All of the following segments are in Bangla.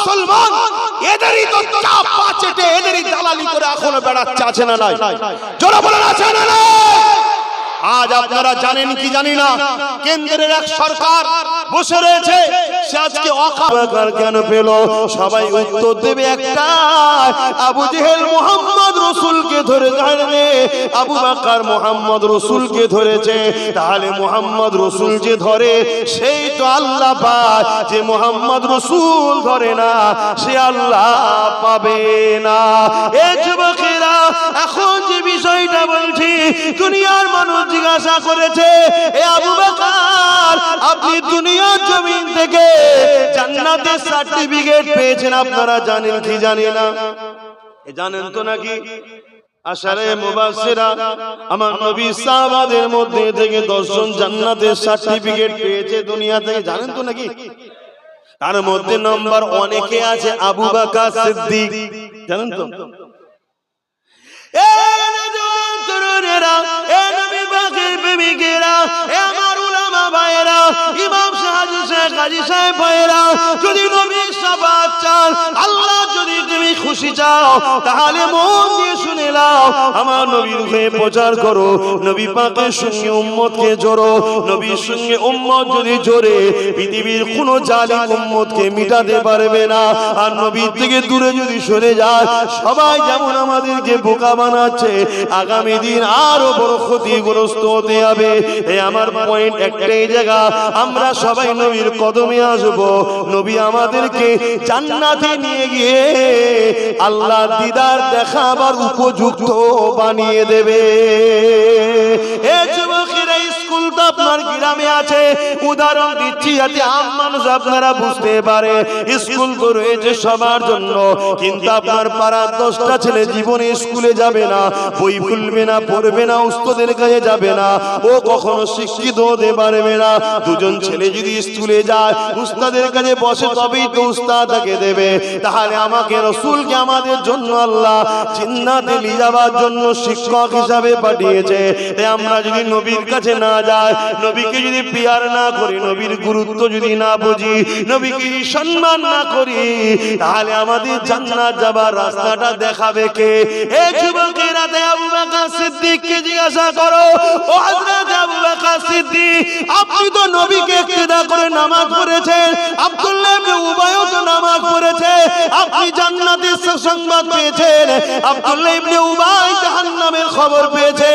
মুসলমান, এদেরই তো চাপ পাচেটে এদেরই দালালি করে এখনও বেড়াচ্ছে, আছে না নাই? জোরে বলেন, আছে না নাই? আজ আপনারা জানেন কি জানি না, কেন্দ্রের এক সরকার বসে রয়েছে আজকে অকার কেন পেল? সবাই উত্তর দেবে একটা আবু জেহেল মোহাম্মদ রসুলকে ধরে আবু বাকার মোহাম্মদ রসুলকে ধরেছে, তাহলে মোহাম্মদ রসুল যে ধরে, সেই তো আল্লাহ পায় যে মোহাম্মদ রসুল ধরে না, সে আল্লাহ পাবে না। এ যুবকেরা, এখন যে বিষয়টা বলছি, দুনিয়ার মানুষ জিজ্ঞাসা করেছে, এ আবু বকর আপনি দুনিয়ার জমিন থেকে জান্নাতের সার্টিফিকেট পেয়েছেন, আপনারা জানেন কি জানি না। জানেন তো নাকি? আমার নবী সাহাবাদের মধ্যে থেকে দশজন জান্নাতের সার্টিফিকেট পেয়েছে দুনিয়া থেকে, জানেন তো নাকি? তার মধ্যে নম্বর অনেকে আছে, আবু বকর সিদ্দিক, জানেন তো? ইমাম সাহাজি শেখ কাজী সাহেব ভাইরা যদি নবীর শাফাত চান, আল্লাহ যদি তুমি খুশি চাও তাহলে মন দিয়ে আমার নবীর হয়ে প্রচার করো। নবী সঙ্গে উম্মতকে জোড়ো। নবীর সঙ্গে উম্মত যদি জোরে, পৃথিবীর কোন উম্মতকে মিটাতে পারবে না। আর নবীর থেকে দূরে যদি সরে যায়, সবাই যেমন আমাদেরকে বোকা বানাচ্ছে, আগামী দিন আরও বড় ক্ষতিগ্রস্ত হতে হবে। আমার পয়েন্ট একটাই জায়গা, আমরা সবাই নবীর কদমে আসব। নবী আমাদেরকে জান্নাতে নিয়ে গিয়ে আল্লাহ দিদার দেখাবার উপযুক্ত বানিয়ে দেবে। এ আপনার গ্রামে আছে। উদাহরণ দিচ্ছি যাতে আম মানুষ আপনারা বুঝতে পারে। স্কুল তো রয়েছে সবার জন্য। কিন্তু আপনার পাড়ার দশটা ছেলে জীবনে স্কুলে যাবে না। বই খুলবে না, পড়বে না, উস্তাদের কাছে যাবে না। ও কখনো শিক্ষিত হতে পারবে না। দুজন ছেলে যদি স্কুলে যায়, উস্তাদের কাছে বসে তবেই তো উস্তাদ তাকে দেবে। তাহলে আমাকে রসুলকে আমাদের জন্য আল্লাহ চিন্নাতে নিয়ে যাওয়ার জন্য শিক্ষক হিসাবে পাঠিয়েছে। তাই আমরা যদি নবীর কাছে না যাই নবীকে যদি পিয়ার না করি, নবীর গুরুত্ব যদি না বুঝি, নবীকে সম্মান না করি, তাহলে আমাদের জান্নাত যাবার রাস্তাটা দেখাবে কে? এ যুবকেরা আবু বকর সিদ্দিককে জিজ্ঞাসা করো, ও হযরত আবু বকর সিদ্দিক, আপনি তো নবীকে ইক্তেদা করে নামাজ পড়েছেন, আব্দুল্লাহ ইবনে উবাইও তো নামাজ পড়েছে, আপনি জান্নাতের সুসংবাদ পেয়েছেন, আব্দুল্লাহ ইবনে উবাই জাহান্নামের খবর পেয়েছে।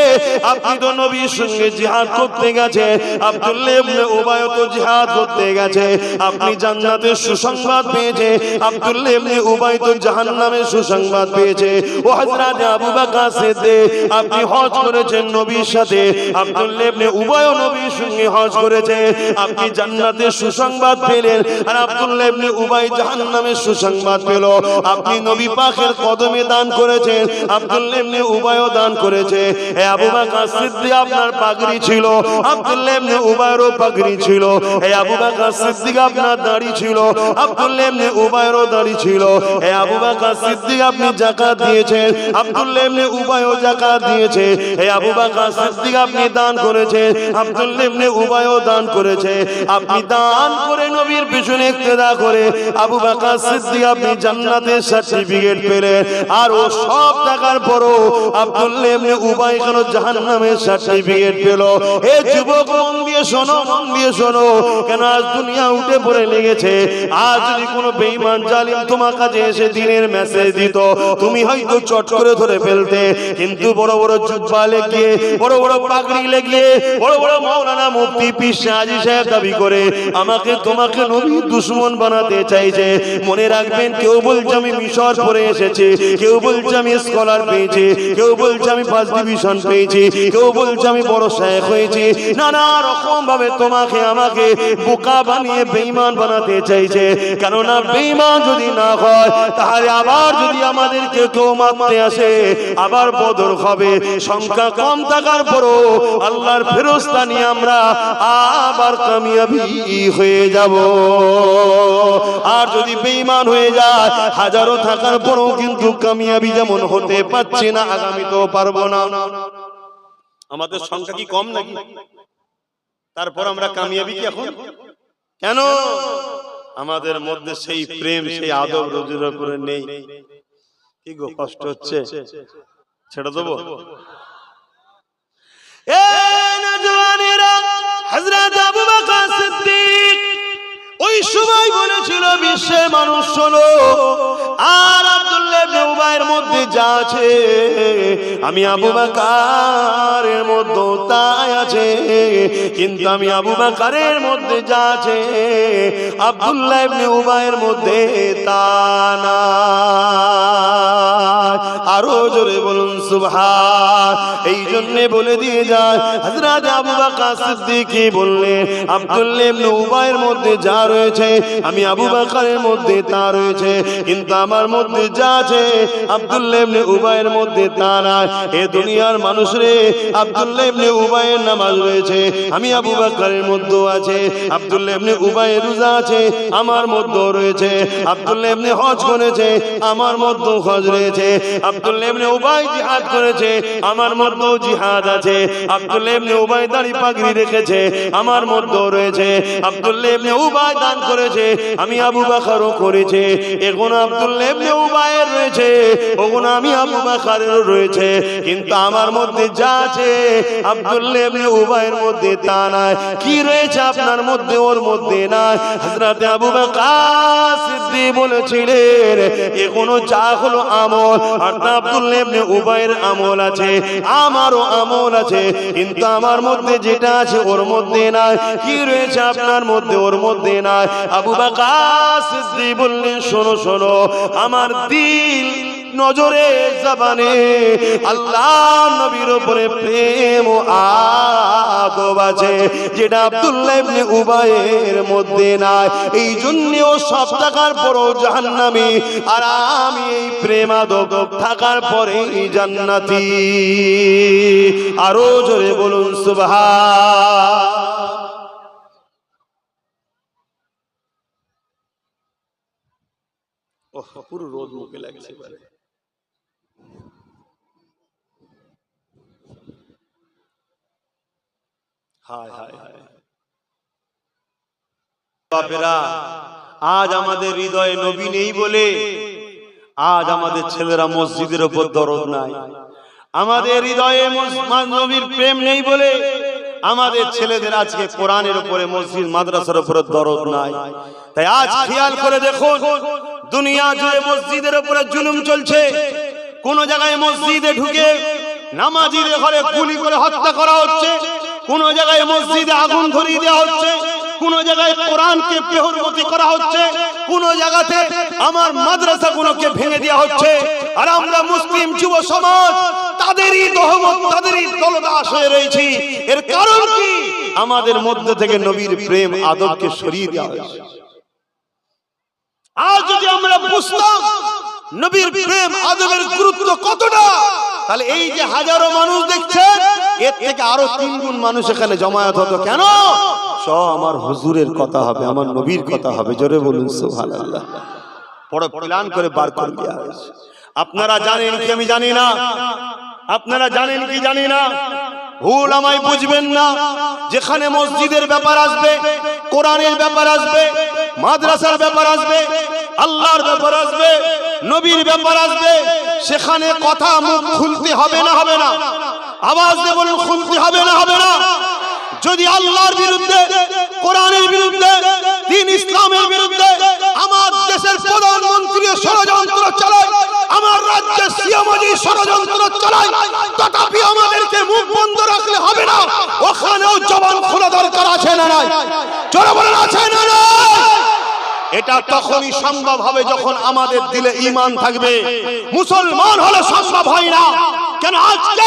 আপনি তো নবীর সঙ্গে জিহাদ করতে গেছে আব্দুল্লাহ ইবনে উবাইও তো জিহাদ করতে গেছে আপনি জান্নাতের সুসংবাদ পেয়েছে আব্দুল্লাহ ইবনে উবাই তো জাহান্নামের সুসংবাদ পেয়েছে। ও হযরত আবু বকর সিদ্দিক, আপনি হজ করেছেন নবীর সাথে। আব্দুল্লাহ ইবনে উবাইও নবীর সঙ্গে হজ করেছে। আপনি জান্নাতের সুসংবাদ পেলেন, আর আব্দুল্লাহ ইবনে উবাই জাহান্নামের সুসংবাদ পেল। আপনি নবী পাকের কদমে দান করেছেন আব্দুল্লাহ ইবনে উবাইও দান করেছে। এ আবু বকর সিদ্দিক আপনার পাগড়ি ছিল আব্দুল্লাহ ইবনে উবাইরও পাগড়ি ছিল। এ আবু বকর সিদ্দিক আপনার দাড়ি ছিল আব্দুল্লাহ ইবনে উবাইরও দাড়ি ছিল। এ আবু বকর সিদ্দিক আপনি যাকাত দিয়েছেন আব্দুল্লাহ ইবনে উবাইও যাকাত দিয়েছে। এ আবু বকর সিদ্দিক আপনি দান করেছেন আব্দুল্লাহ ইবনে উবাইও দান করেছে। আপনি দান করে নবীর পিছনে ইক্তেদা করে, আবু বকর সিদ্দিক আপনি জান্নাতের সার্টিফিকেট পেলেন। আর ও সব টাকার পরও ইবনে উবাই কেন জাহান্নামের সার্টিফিকেট পেল? এ যুবক, মন দিয়ে শোনো, মন দিয়ে শোনো। কেন আজ দুনিয়া উঠে পড়ে লেগেছে? আজ যদি কোনো জালিম তোমার কাছে এসে দিনের মেসেজ দিত, তুমি হয়তো চট করে ধরে ফেলতে। কিন্তু বড় বড় জুব্বা লেগিয়ে, বড় বড় পাগড়ি লেগিয়ে, বড় বড় মাওলানা মুফতি পীর হাজি সাহেব দাবি করে, আমাকে তোমাকে নবী দুশ্মন বানাতে চাইছে। মনে রাখবেন, কেউ বলছে আমি মিশর পড়ে এসেছি, কেউ বলছে আমি স্কলার পেয়েছি, কেউ বলছে আমি ফার্স্ট ডিভিশন পেয়েছি, কেউ বলছে আমি বড় শেখ হয়েছি। নানা রকম ভাবে তোমাকে আমাকে বোকা বানিয়ে বেঈমান বানাতে চাইছে। কেননা বেঈমান যদি না হয়, তাহলে আবার যদি আমাদেরকে কেউ মারতে আসে, আবার বদর হবে। সংখ্যা কম থাকার পরও আল্লাহর ফেরস্তা নিয়ে আমরা আবার কামিয়াবি হয়ে যাব। আর যদি বেঈমান হয়ে যায়, হাজারো থাকার পরও কিন্তু কামিয়াবি যেমন হতে পারছি না, আগামীতেও পারব না। আমাদের সংখ্যা কি কম নাকি? তারপর আমরা কামিয়াবি কি এখন? কেন? আমাদের মধ্যে সেই প্রেম, সেই আদব রোজের উপরে নেই। কি গো, কষ্ট হচ্ছে? ছেড়ে দেবো? হযরত আবু বকর সিদ্দিক ওই সময় বলেছিল শোনো, আর আব্দুল্লাহ ইবনে উবাইয়ের মধ্যে যা আছে, আমি আবু বকরের মধ্যে তাই আছে, কিন্তু আমি আবু বাকারের মধ্যে যা আছে, আব্দুল্লাহ ইবনে উবাইয়ের মধ্যে তা না আরও জোরে বলুন সুবহান। এই জন্য বলে দিয়ে যায়, হযরত আবু বকর সিদ্দিক বললেন আব্দুল্লাহ ইবনে মধ্যে যা রয়েছে, আমি আবু বকরের মধ্যে তা রয়েছে, কিন্তু আমার মধ্যে যা আছে আব্দুল্লাহ ইবনে উবাইয়ের মধ্যে তা নাই। এ দুনিয়ার মানুষ রে আব্দুল্লাহ ইবনে নামাজ রয়েছে, আমি আবু বকরের মধ্যে আছে আব্দুল্লাহ ইবনে রোজা আছে, আমার মধ্যেও রয়েছে আব্দুল্লাহ হজ করেছে, আমার মধ্যেও হজ রয়েছে আব্দুল্লাহ ইবনে উবাই জিহাদ করেছে, আমার মধ্যেও জিহাদ আছে। আব্দুল্লাহ ইবনে উবাই দাড়ি পাগড়ি রেখেছে, আমার মধ্যেও রয়েছে। আব্দুল্লাহ ইবনে উবাই দান করেছে, আমি আবু বকরও করেছে। এখন আব্দুল্লাহ ইবনে উবাইয়ের রয়েছে ওগুন আমি আবু বকরেরও রয়েছে। কিন্তু আমার মধ্যে যা আছে আব্দুল্লাহ ইবনে উবাইয়ের মধ্যে তা নাই। কি রয়েছে আপনার মধ্যে, ওর মধ্যে নাই। হযরত আবু বকর সিদ্দিক বলেছিলেন, এখনও যা হলো আমল। আর তা আব্দুল্লাহ ইবনে উবাইয়ের আমল আছে, আমারও আমল আছে, কিন্তু আমার মধ্যে যেটা আছে ওর মধ্যে না কি রয়েছে আপনার মধ্যে ওর মধ্যে না আবু বাকাস বললেন, শোনো শোনো, আমার দিল নজরে জবানে আল্লাহ নবীর উপরে প্রেম ও আদব আছে, যেটা আব্দুল্লাহ ইবনে উবাইয়ের মধ্যে নাই। এই জন্য ও সব থাকার পরও জাহান্নামী, আর আমি এই প্রেম আদব থাকার পরে জান্নাতি। আরও জোরে বলুন, সুবহান। পুরো রোদ মুখে লাগছে। এবারে হায় হায় হায়। বাপেরা আজ আমাদের হৃদয়ে নবী নেই বলে আজ আমাদের ছেলেরা মসজিদের ওপর দরদ নাই। আমাদের হৃদয়ে নবীর প্রেম নেই বলে আমাদের ছেলেদের আজকে কোরআনের উপরে মসজিদ মাদ্রাসার উপরে দরদ নাই। তাই আজ খেয়াল করে দেখুন দুনিয়া জুড়ে মসজিদের উপরে জুলুম চলছে। কোন জায়গায় মসজিদে ঢুকে নামাজিদের ঘরে গুলি করে হত্যা করা হচ্ছে। কোন জায়গায় মসজিদে আগুন ধরিয়ে দেওয়া হচ্ছে, কোন জায়গায় কোরআনকে পেহরমতি করা হচ্ছে, কোন জায়গাতে আমার মাদ্রাসা গুলোকে ভেঙে দেওয়া হচ্ছে। আর আমরা মুসলিম যুব সমাজ, তাদেরই দহমত তাদেরই দলদাস হয়ে রয়েছি। এর কারণ কি? আমাদের মধ্যে থেকে নবীর প্রেম, আদবকে সরিয়ে দেওয়া হয়েছে। আজ যদি আমরা বুঝতাম, নবীর প্রেম, আদবের গুরুত্ব কতটা তাহলে এই যে হাজারো মানুষ দেখছেন এর থেকে আরও তিন গুণ মানুষ এখানে জমায়েত হতো। কেন? সব আমার হুজুরের কথা হবে আমার নবীর কথা হবে। জোরে বলুন সুবহানাল্লাহ। বড় প্ল্যান করে বার করে দেওয়া হয়েছে। আপনারা জানেন কি আমি জানি না? আপনারা জানেন কি জানি না? ভুল আমায় বুঝবেন না। যেখানে মসজিদের ব্যাপার আসবে কোরআনের ব্যাপার আসবে মাদ্রাসার ব্যাপার আসবে আল্লাহর ব্যাপার আসবে নবীর ব্যাপার আসবে, সেখানে কথা মুখ খুলতে হবে না হবে না। আওয়াজ দিয়ে বলুন, খুলতে হবে না হবে না। যদি আল্লাহর বিরুদ্ধে, কোরআনের বিরুদ্ধে, দিন ইসলামের বিরুদ্ধে আমার দেশের প্রধানমন্ত্রী ষড়যন্ত্র চালায়, আমার রাজ্যের সিয়ামাজি ষড়যন্ত্র চালায় তথাপি আমাদেরকে মুখ বন্ধ রাখলে হবে না ওখানেও জবান খোলা দরকার আছে না নাই চলে বলেন আছে না নাই এটা তখনই সম্ভব হবে যখন আমাদের দিলে ইমান থাকবে। মুসলমান হলে সম্ভব হয় না। কেন আজকে